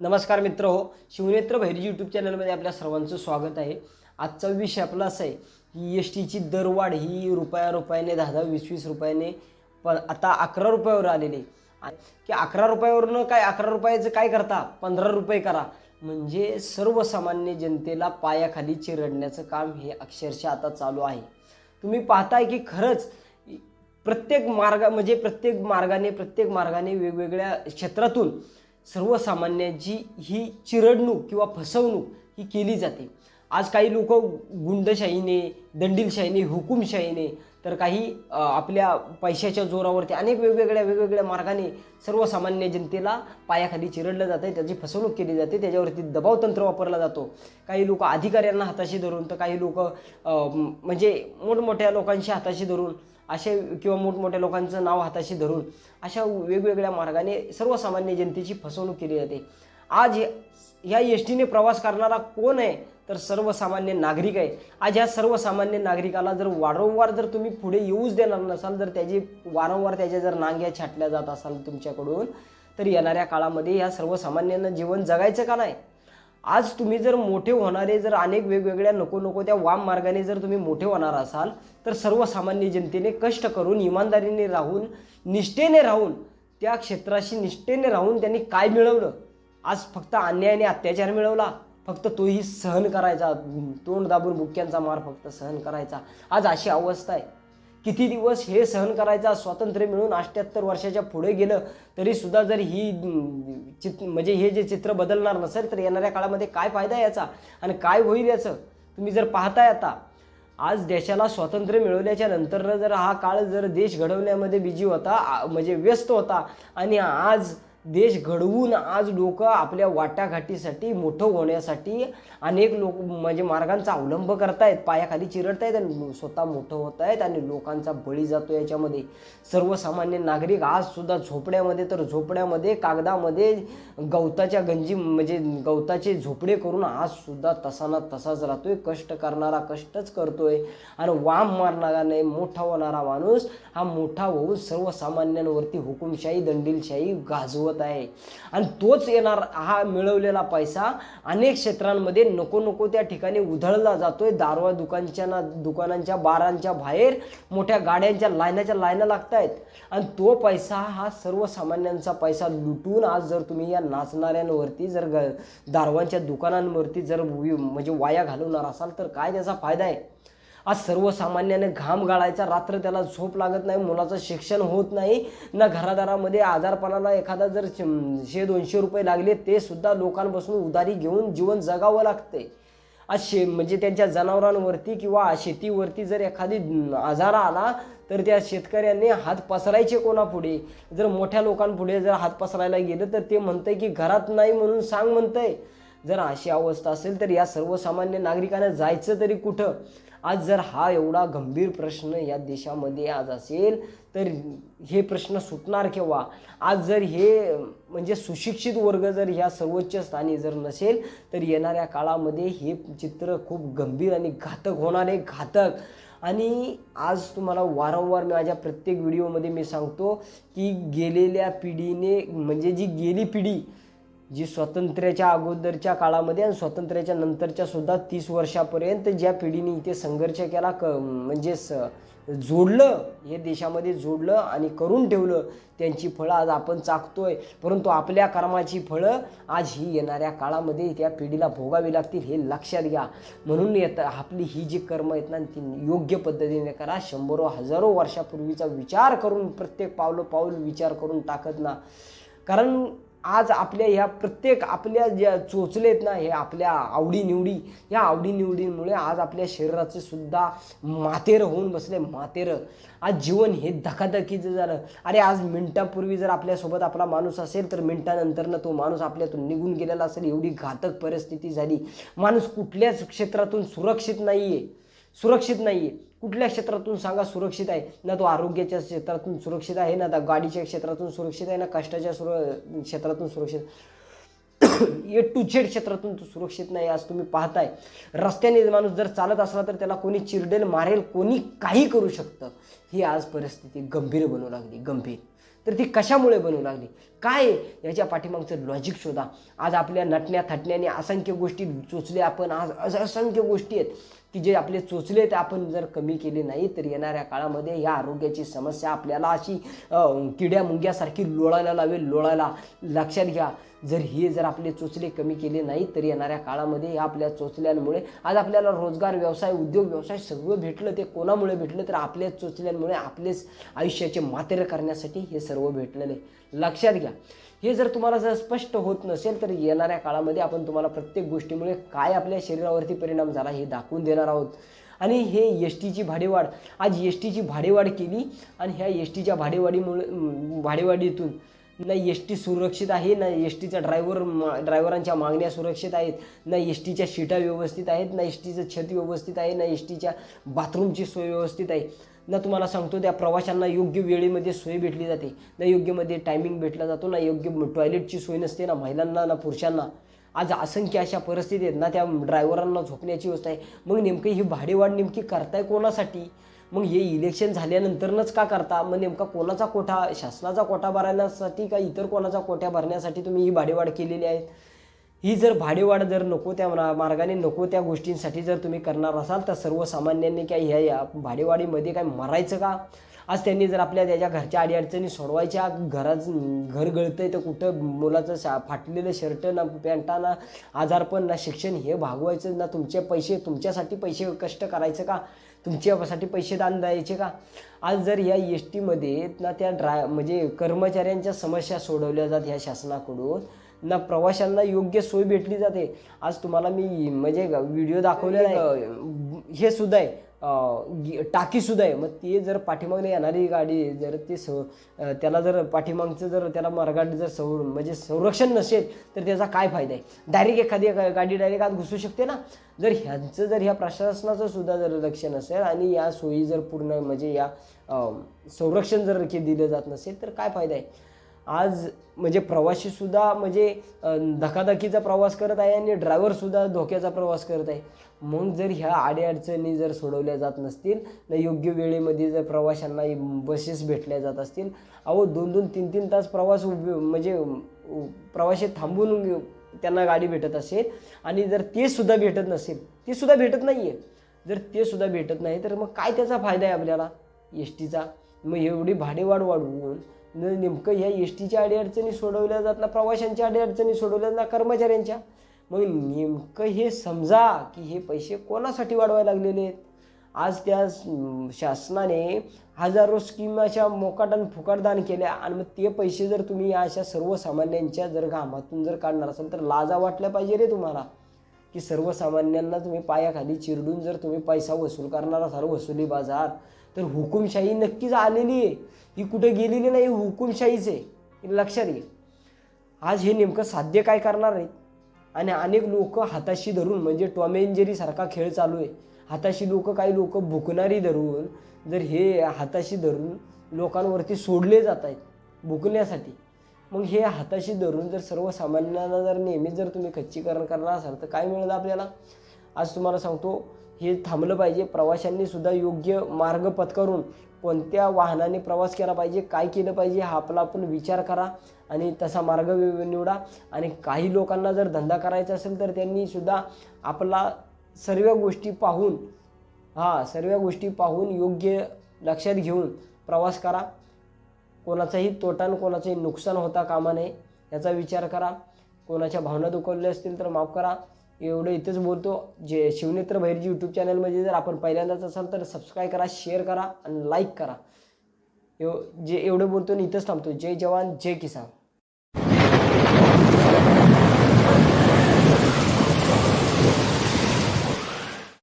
नमस्कार मित्र हो शिवनेत्र भैरजी यूट्यूब चॅनलमध्ये आपल्या सर्वांचं स्वागत आहे. आजचा विषय आपला असा आहे की एस टीची दरवाढ ही रुपया रुपयाने दहा दहा वीस वीस रुपयाने पण आता अकरा रुपयावर आलेली की अकरा रुपयावरनं काय अकरा रुपयाचं काय करता? पंधरा रुपये करा. म्हणजे सर्वसामान्य जनतेला पायाखाली चिरडण्याचं काम हे अक्षरशः आता चालू आहे. तुम्ही पाहताय की खरंच प्रत्येक मार्गा म्हणजे प्रत्येक मार्गाने प्रत्येक मार्गाने वेगवेगळ्या क्षेत्रातून सर्वसामान्यांची ही चिरडणूक किंवा फसवणूक ही केली जाते. आज काही लोक गुंडशाहीने दंडीलशाहीने हुकुमशाहीने तर काही आपल्या पैशाच्या जोरावरती अनेक वेगवेगळ्या वेगवेगळ्या मार्गाने सर्वसामान्य जनतेला पायाखाली चिरडलं जातं आहे त्याची फसवणूक केली जाते त्याच्यावरती दबाव तंत्र वापरला जातो. काही लोक अधिकाऱ्यांना हाताशी धरून तर काही लोक म्हणजे मोठमोठ्या लोकांशी हाताशी धरून असे किंवा मोठमोठ्या लोकांचं नाव हाताशी धरून अशा वेगवेगळ्या मार्गाने सर्वसामान्य जनतेची फसवणूक केली जाते. आज या ह्या एस टीने प्रवास करणारा कोण आहे? तर सर्वसामान्य नागरिक आहे. आज ह्या सर्वसामान्य नागरिकाला जर वारंवार जर तुम्ही पुढे येऊच देणार नसाल जर त्याची वारंवार त्याच्या जर नांग्या छाटल्या जात असाल तुमच्याकडून तर येणाऱ्या काळामध्ये ह्या सर्वसामान्यांना जीवन जगायचं का नाही? आज तुम्ही जर मोठे होणारे जर अनेक वेगवेगळ्या नको नको त्या वाम मार्गाने जर तुम्ही मोठे होणार असाल तर सर्वसामान्य जनतेने कष्ट करून इमानदारीने राहून निष्ठेने राहून त्या क्षेत्राशी निष्ठेने राहून त्यांनी काय मिळवलं? आज फक्त अन्याय आणि अत्याचार मिळवला. फक्त तोही सहन करायचा तोंड दाबून बुक्क्यांचा मार फक्त सहन करायचा. आज अशी अवस्था आहे. किती दिवस हे सहन करायचा स्वातंत्र्य मिळून अष्ट्याहत्तर वर्षाच्या पुढे गेलं तरी सुद्धा जर ही चित म्हणजे हे जे चित्र बदलणार नसेल तर येणाऱ्या काळामध्ये काय फायदा याचा? आणि काय होईल याचं? तुम्ही जर पाहताय आता आज देशाला स्वातंत्र्य मिळवल्याच्या नंतरनं जर हा काळ जर देश घडवण्यामध्ये बिजी होता म्हणजे व्यस्त होता आणि आज देश घडवून आज लोक आपल्या वाटाघाटीसाठी मोठं होण्यासाठी अनेक लोक म्हणजे मार्गांचा अवलंब करतायत पायाखाली चिरडतायत आणि स्वतः मोठं होत आहेत आणि लोकांचा बळी जातो याच्यामध्ये. सर्वसामान्य नागरिक आजसुद्धा झोपड्यामध्ये तर झोपड्यामध्ये कागदामध्ये गवताच्या गंजी म्हणजे गवताचे झोपडे करून आजसुद्धा तसाना तसाच राहतो तसाच राहतोय. कष्ट करणारा कष्टच करतोय. आणि वाम मारणारा नाही मोठा होणारा माणूस हा मोठा होऊन सर्वसामान्यांवरती हुकुमशाही दंडीलशाही गाजवत आहे. आणि तोच येणार हा मिळवलेला पैसा अनेक क्षेत्रांमध्ये नको नको त्या ठिकाणी उधळला जातोय. दारवा दुकानच्या ना दुकानांच्या बारांच्या बाहेर मोठ्या गाड्यांच्या लाईनाच्या लाईना लागत आहेत आणि तो पैसा हा सर्वसामान्यांचा पैसा लुटून आज जर तुम्ही या नाचणाऱ्यांवरती जर ग दारवांच्या दुकानांवरती जर म्हणजे वाया घालवणार असाल तर काय त्याचा फायदा आहे? आज सर्वसामान्याने घाम गाळायचा रात्र त्याला झोप लागत नाही मुलाचं शिक्षण होत नाही ना घरादारामध्ये आजारपणाला एखादा जर शे दोनशे रुपये लागले ते सुद्धा लोकांपासून उधारी घेऊन जीवन जगावं लागते आज शे म्हणजे त्यांच्या जनावरांवरती किंवा शेतीवरती जर एखादी आजार आला तर त्या शेतकऱ्यांनी हात पसरायचे कोणापुढे? जर मोठ्या लोकांपुढे जर हात पसरायला गेलं तर ते म्हणतंय की घरात नाही म्हणून सांग म्हणतंय. जर अशी अवस्था असेल तर या सर्वसामान्य नागरिकांना जायचं तरी कुठं? आज जर हा एवढा गंभीर प्रश्न या देशामध्ये आज असेल तर हे प्रश्न सुटणार केव्हा? आज जर हे म्हणजे सुशिक्षित वर्ग जर ह्या सर्वोच्च स्थानी जर नसेल तर येणाऱ्या काळामध्ये हे चित्र खूप गंभीर आणि घातक होणार आहे घातक. आणि आज तुम्हाला वारंवार माझ्या प्रत्येक व्हिडिओमध्ये मी सांगतो की गेलेल्या पिढीने म्हणजे जी गेली पिढी जी स्वातंत्र्याच्या अगोदरच्या काळामध्ये आणि स्वातंत्र्याच्या नंतरच्या सुद्धा तीस वर्षापर्यंत ज्या पिढीने इथे संघर्ष केला क म्हणजे स जोडलं हे देशामध्ये जोडलं आणि करून ठेवलं त्यांची फळं आज आपण चाकतोय. परंतु आपल्या कर्माची फळं आज ही येणाऱ्या काळामध्ये त्या पिढीला भोगावी लागतील हे लक्षात घ्या. म्हणून येतं आपली ही जी कर्म आहेत ना ती योग्य पद्धतीने करा. शंभरो हजारो वर्षापूर्वीचा विचार करून प्रत्येक पावलं पाऊल विचार करून टाकत ना. कारण आज आपल्या ह्या प्रत्येक आपल्या ज्या चोचलेत ना हे आपल्या आवडीनिवडी या आवडीनिवडींमुळे आज आपल्या शरीराचे सुद्धा मातेरं होऊन बसले मातेरं आज जीवन हे धकाधकीचं झालं. अरे आज मिनटापूर्वी जर आपल्यासोबत आपला माणूस असेल तर मिनटानंतरनं तो माणूस आपल्यातून निघून गेलेला असेल. एवढी घातक परिस्थिती झाली. माणूस कुठल्याच क्षेत्रातून सुरक्षित नाही आहे सुरक्षित नाही आहे कुठल्या क्षेत्रातून सांगा सुरक्षित आहे? ना तो आरोग्याच्या क्षेत्रातून सुरक्षित आहे ना त्या गाडीच्या क्षेत्रातून सुरक्षित आहे ना कष्टाच्या सुर क्षेत्रातून सुरक्षित ए टू झेड क्षेत्रातून तो सुरक्षित नाही आज तुम्ही पाहताय. रस्त्याने माणूस जर चालत असला तर त्याला कोणी चिरडेल मारेल कोणी काही करू शकतं. ही आज परिस्थिती गंभीर बनवू लागली गंभीर. तर ती कशामुळे बनवू लागली? काय आहे? याच्या पाठीमागचं लॉजिक शोधा. आज आपल्या नटण्या थटण्याने असंख्य गोष्टी चोचल्या आपण आज असंख्य गोष्टी आहेत. की जे आपले चोचले ते आपण जर कमी केले नाही तर येणाऱ्या काळामध्ये या आरोग्याची समस्या आपल्याला अशी किड्या मुंग्यासारखी लोळायला लावेल लोळायला लक्षात घ्या. जर हे जर आपले चोचले कमी केले नाही तर येणाऱ्या काळामध्ये या आपल्या चोचल्यांमुळे आज आपल्याला रोजगार व्यवसाय उद्योग व्यवसाय सगळं भेटलं ते कोणामुळे भेटलं? तर आपल्याच चोचल्यांमुळे आपलेच आयुष्याचे मातेर करण्यासाठी हे सर्व भेटलेलं आहे. लक्षात घ्या. हे जर तुम्हाला जर स्पष्ट होत नसेल तर येणाऱ्या काळामध्ये आपण तुम्हाला प्रत्येक गोष्टीमुळे काय आपल्या शरीरावरती परिणाम झाला हे दाखवून देणार आहोत. आणि हे एस टीची भाडेवाढ आज एस टीची भाडेवाढ केली आणि ह्या एस टीच्या भाडेवाढीमुळे भाडेवाढीतून ना एस टी सुरक्षित आहे ना एस टीचा ड्रायव्हर ड्रायव्हरांच्या मागण्या सुरक्षित आहेत ना एस टीच्या शीटा व्यवस्थित आहेत ना एस टीचं छत व्यवस्थित आहे ना एस टीच्या बाथरूमची सोय व्यवस्थित आहे. ना तुम्हाला सांगतो त्या प्रवाशांना योग्य वेळेमध्ये सोय भेटली जाते ना योग्यमध्ये टायमिंग भेटला जातो ना योग्य टॉयलेटची सोय नसते ना महिलांना ना पुरुषांना. आज असंख्य अशा परिस्थिती आहेत ना त्या ड्रायव्हरांना झोपण्याची व्यवस्था आहे. मग नेमकी ही भाडेवाढ नेमकी करताय कोणासाठी? मग हे इलेक्शन झाल्यानंतरच का करता? मग नेमका कोणाचा कोठा? शासनाचा कोठा भरण्यासाठी का इतर कोणाचा कोठ्या भरण्यासाठी तुम्ही ही भाडेवाढ केलेली आहे? ही जर भाडेवाढ जर नको त्या मार्गाने नको त्या गोष्टींसाठी जर तुम्ही करणार असाल तर सर्वसामान्यांनी काय ह्या या भाडेवाढीमध्ये काय मरायचं का? आज त्यांनी जर आपल्या त्याच्या घरच्या अडीअडचणी सोडवायच्या घराज घर गळतंय तर कुठं मुलाचं शा फाटलेलं शर्ट ना पॅन्टा ना आजारपण ना शिक्षण हे भागवायचं ना तुमचे पैसे तुमच्यासाठी पैसे कष्ट करायचं का? तुमच्यासाठी पैसे दान द्यायचे का? आज जर या एस टीमध्ये ना त्या ड्राय म्हणजे कर्मचाऱ्यांच्या समस्या सोडवल्या जात ह्या शासनाकडून ना प्रवाशांना योग्य सोय भेटली जाते. आज तुम्हाला मी म्हणजे व्हिडिओ दाखवलेला आहे. हे सुद्धा आहे. टाकीसुद्धा गी- आहे. मग ते जर पाठीमागने येणारी गाडी जर ते स त्याला जर पाठीमागचं जर त्याला मार्गात जर संर म्हणजे संरक्षण नसेल तर त्याचा काय फायदा आहे? डायरेक्ट एखादी गाडी डायरेक्ट आत घुसू शकते ना? जर ह्यांचं जर ह्या प्रशासनाचं सुद्धा जर लक्ष नसेल आणि या सोयी जर पूर्ण म्हणजे या संरक्षण जर के दिलं जात नसेल तर काय फायदा आहे? आज म्हणजे प्रवाशीसुद्धा म्हणजे धकाधकीचा प्रवास करत आहे आणि ड्रायव्हरसुद्धा धोक्याचा प्रवास करत आहे. मग जर ह्या अडीअडचणी जर सोडवल्या जात नसतील न योग्य वेळेमध्ये जर प्रवाशांना बसेस भेटल्या जात असतील अहो दोन दोन तीन तीन तास प्रवास उभे म्हणजे उ- प्रवासी थांबून त्यांना गाडी भेटत असेल आणि जर ते सुद्धा भेटत नसेल ते सुद्धा भेटत नाही आहे जर ते सुद्धा भेटत नाही तर मग काय त्याचा फायदा आहे आपल्याला? एस टीचा. मग एवढी भाडेवाढ वाढवून न नेमकं ह्या एस टीच्या अडीअडचणी सोडवल्या जात ना प्रवाशांच्या अडीअडचणी सोडवल्या ना कर्मचाऱ्यांच्या. मग नेमकं हे समजा की हे पैसे कोणासाठी वाढवायला लागलेले आहेत? आज त्या शासनाने हजारो स्कीम अशा मोकाटान फुकाटदान केल्या आणि मग ते पैसे जर तुम्ही अशा सर्वसामान्यांच्या जर घामातून जर काढणार असाल तर लाजा वाटल्या पाहिजे रे तुम्हाला. की सर्वसामान्यांना तुम्ही पायाखाली चिरडून जर तुम्ही पैसा वसूल करणार असाल वसुली बाजार तर हुकुमशाही नक्कीच आलेली आहे. ही कुठे गेलेली नाही हुकुमशाहीच आहे. लक्षात घे. आज हे नेमकं साध्य काय करणार आहेत? आणि अनेक लोक हाताशी धरून म्हणजे टॉम खेळ चालू आहे. हाताशी लोक काही लोक भुकणारी धरून जर हे हाताशी धरून लोकांवरती सोडले जात आहेत भुकण्यासाठी. मग हे हाताशी धरून जर सर्वसामान्यांना जर नेहमीच जर तुम्ही खच्चीकरण करणार असाल तर काय मिळेल आपल्याला? आज तुम्हाला सांगतो हे थांबलं पाहिजे. प्रवाशांनी सुद्धा योग्य मार्ग पत्करून कोणत्या वाहनाने प्रवास केला पाहिजे काय केलं पाहिजे हा आपला आपण विचार करा आणि तसा मार्ग निवडा. आणि काही लोकांना जर धंदा करायचा असेल तर त्यांनी सुद्धा आपला सर्व गोष्टी पाहून हां सर्व गोष्टी पाहून योग्य लक्षात घेऊन प्रवास करा. कोणाचाही तोटा कोणाचंही नुकसान होता कामा नये याचा विचार करा. कोणाच्या भावना दुखवल्या असतील तर माफ करा. एवढं इथंच बोलतो. जे शिवनेत्र भैरजी यूट्यूब चॅनलमध्ये जर आपण पहिल्यांदाच असाल तर सबस्क्राईब करा शेअर करा आणि लाईक करा. एव जे एवढं बोलतो आणि इथंच थांबतो. जय जवान जय किसान.